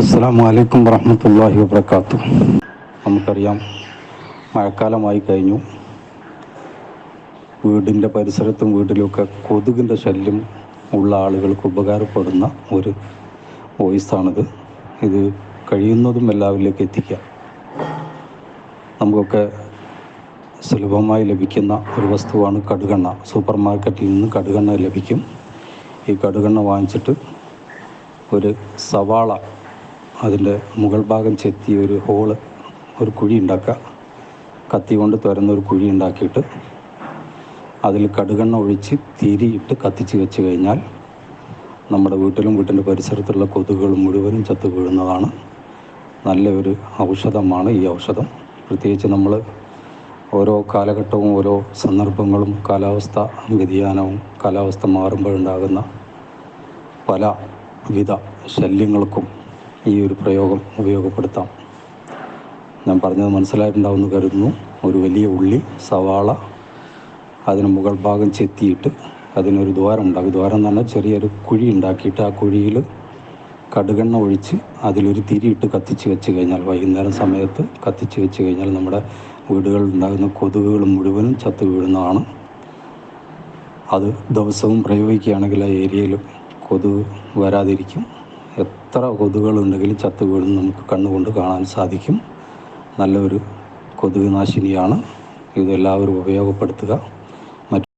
അസ്സാം വലൈക്കും വറഹമത്തല്ലാഹി വാത്തു നമുക്കറിയാം മഴക്കാലമായി കഴിഞ്ഞു. വീടിന്റെ പരിസരത്തും വീട്ടിലുമൊക്കെ കൊതുകിന്റെ ശല്യം ഉള്ള ആളുകൾക്ക് ഉപകാരപ്പെടുന്ന ഒരു വോയിസാണിത് ഇത് കഴിയുന്നതും എല്ലാവരിലേക്ക് എത്തിക്കാം നമുക്കൊക്കെ സുലഭമായി ലഭിക്കുന്ന ഒരു വസ്തുവാണ് കടുകെണ്ണ. സൂപ്പർ മാർക്കറ്റിൽ നിന്ന് കടുകെണ്ണ ലഭിക്കും. ഈ കടുകെണ്ണ വാങ്ങിച്ചിട്ട് ഒരു സവാള അതിന്റെ മുകൾ ഭാഗം ചെത്തി ഒരു ഹോൾ ഒരു കുഴി ഉണ്ടാക്കുക. കത്തി കൊണ്ട് തുരന്ന ഒരു കുഴി ഉണ്ടാക്കിയിട്ട് അതിൽ കടുകെണ്ണ ഒഴിച്ച് തിരിയിട്ട് കത്തിച്ച് വെച്ച് കഴിഞ്ഞാൽ നമ്മുടെ വീട്ടിലും വീട്ടിന്റെ പരിസരത്തുള്ള കൊതുകുകൾ മുഴുവനും ചത്തു വീഴുന്നതാണ്. നല്ലൊരു ഔഷധമാണ് ഈ ഔഷധം. പ്രത്യേകിച്ച് നമ്മൾ ഓരോ കാലഘട്ടവും ഓരോ സന്ദർഭങ്ങളും കാലാവസ്ഥ വ്യതിയാനവും കാലാവസ്ഥ മാറുമ്പോഴുണ്ടാകുന്ന പല വിധ ശല്യങ്ങൾക്കും ഈ ഒരു പ്രയോഗം ഉപയോഗപ്പെടുത്താം. ഞാൻ പറഞ്ഞത് മനസ്സിലായിട്ടുണ്ടാവുമെന്ന് കരുതുന്നു. ഒരു വലിയ ഉള്ളി സവാള അതിന് മുകൾ ഭാഗം ചെത്തിയിട്ട് അതിനൊരു ദ്വാരം ഉണ്ടാകും. ദ്വാരം എന്ന് പറഞ്ഞാൽ ചെറിയൊരു കുഴി ഉണ്ടാക്കിയിട്ട് ആ കുഴിയിൽ കടുകെണ്ണ ഒഴിച്ച് അതിലൊരു തിരിയിട്ട് കത്തിച്ച് വെച്ച് കഴിഞ്ഞാൽ വൈകുന്നേരം സമയത്ത് കത്തിച്ച് വെച്ച് കഴിഞ്ഞാൽ നമ്മുടെ വീടുകളിൽ ഉണ്ടാകുന്ന കൊതുകുകൾ മുഴുവനും ചത്തു വീഴുന്നതാണ്. അത് ദിവസവും പ്രയോഗിക്കുകയാണെങ്കിൽ ആ ഏരിയയിൽ കൊതുക് വരാതിരിക്കും. എത്ര കൊതുകുകളുണ്ടെങ്കിലും ചത്തു വീഴുന്ന നമുക്ക് കണ്ണുകൊണ്ട് കാണാൻ സാധിക്കും. നല്ലൊരു കൊതുക് നാശിനിയാണ്. ഇതെല്ലാവരും ഉപയോഗപ്പെടുത്തുക.